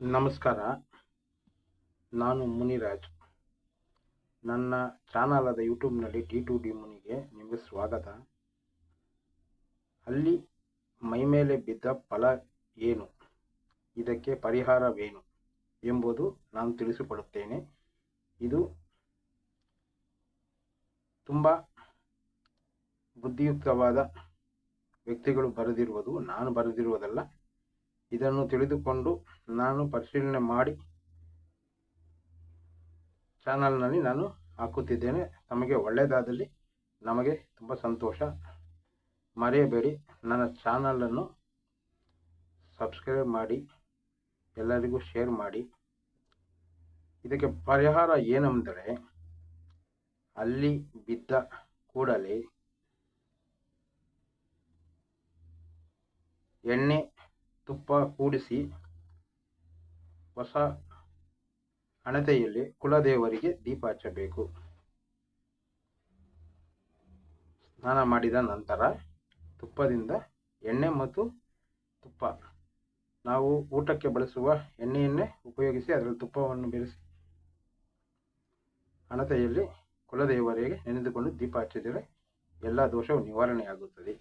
ನಮಸ್ಕಾರ. ನಾನು ಮುನಿರಾಜ್. ನನ್ನ ಚಾನಲ್ ಆದ ಯೂಟ್ಯೂಬ್ನಲ್ಲಿ ಡಿ ಟು ಡಿ ಮುನಿಗೆ ನಿಮಗೆ ಸ್ವಾಗತ. ಅಲ್ಲಿ ಮೈಮೇಲೆ ಬಿದ್ದ ಫಲ ಏನು? ಇದಕ್ಕೆ ಪರಿಹಾರವೇನು ಎಂಬುದು ನಾನು ತಿಳಿಸಿಕೊಡುತ್ತೇನೆ. ಇದು ತುಂಬ ಬುದ್ಧಿಯುಕ್ತವಾದ ವ್ಯಕ್ತಿಗಳು ಬರೆದಿರುವುದು, ನಾನು ಬರೆದಿರುವುದಲ್ಲ ಇದನ್ನು ತಿಳಿದುಕೊಂಡು ನಾನು ಪರಿಶೀಲನೆ ಮಾಡಿ ಚಾನಲ್ನಲ್ಲಿ ನಾನು ಹಾಕುತ್ತಿದ್ದೇನೆ. ನಮಗೆ ಒಳ್ಳೆಯದಾದಲ್ಲಿ ನಮಗೆ ತುಂಬ ಸಂತೋಷ. ಮರೆಯಬೇಡಿ. ನನ್ನ ಚಾನಲನ್ನು ಸಬ್ಸ್ಕ್ರೈಬ್ ಮಾಡಿ, ಎಲ್ಲರಿಗೂ ಶೇರ್ ಮಾಡಿ. ಇದಕ್ಕೆ ಪರಿಹಾರ ಏನೆಂದರೆ, ಅಲ್ಲಿ ಬಿದ್ದ ಕೂಡಲೇ ಎಣ್ಣೆ ತುಪ್ಪ ಕೂಡಿಸಿ ಹೊಸ ಹಣತೆಯಲ್ಲಿ ಕುಲದೇವರಿಗೆ ದೀಪ ಹಚ್ಚಬೇಕು. ಸ್ನಾನ ಮಾಡಿದ ನಂತರ ತುಪ್ಪದಿಂದ ಎಣ್ಣೆ ಮತ್ತು ತುಪ್ಪ. ನಾವು ಊಟಕ್ಕೆ ಬಳಸುವ ಎಣ್ಣೆಯನ್ನೇ ಉಪಯೋಗಿಸಿ ಅದರಲ್ಲಿ ತುಪ್ಪವನ್ನು ಬೆರೆಸಿ ಹಣತೆಯಲ್ಲಿ ಕುಲದೇವರಿಗೆ ನೆನೆದುಕೊಂಡು ದೀಪ ಹಚ್ಚಿದರೆ ಎಲ್ಲ ದೋಷವು ನಿವಾರಣೆ ಆಗುತ್ತದೆ